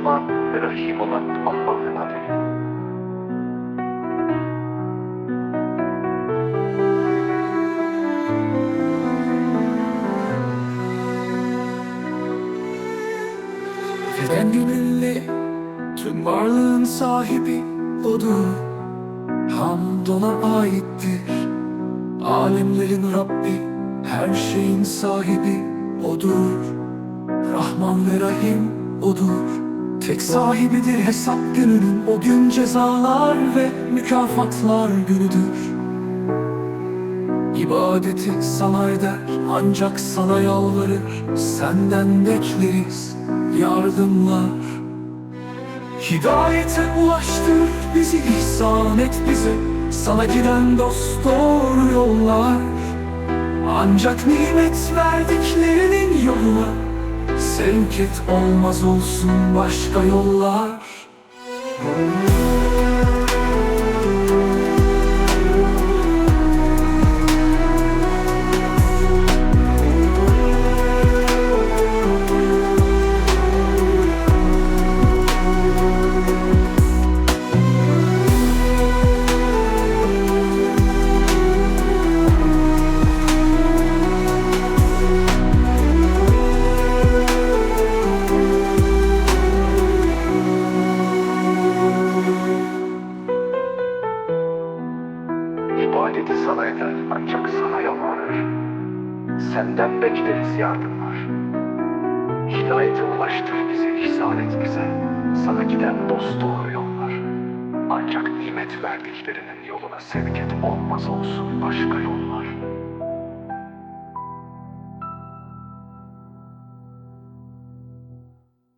Rahman ve Rahim olan Allah'ın adıyla. Feden gönüllü tüm varlığın sahibi odur? Hamd ona aittir. Alemlerin Rabbi her şeyin sahibi odur. Rahman ve Rahim odur Tek sahibidir hesap gününün O gün cezalar ve mükafatlar günüdür. İbadeti sana eder ancak sana yalvarır. Senden bekleriz yardımlar. Hidayete ulaştır bizi ihsan et bize Sana giden dost doğru yollar. Ancak nimet verdiklerinin yoluna Sevk et olmaz olsun başka yollar İbadeti sana eder ancak sana yalvarır. Senden bekleriz yardımlar. Hidayete ulaştır bizi, ihsan et bize. Sana giden dost doğru yollar. Ancak nimet verdiklerinin yoluna sevk et olmaz olsun başka yollar.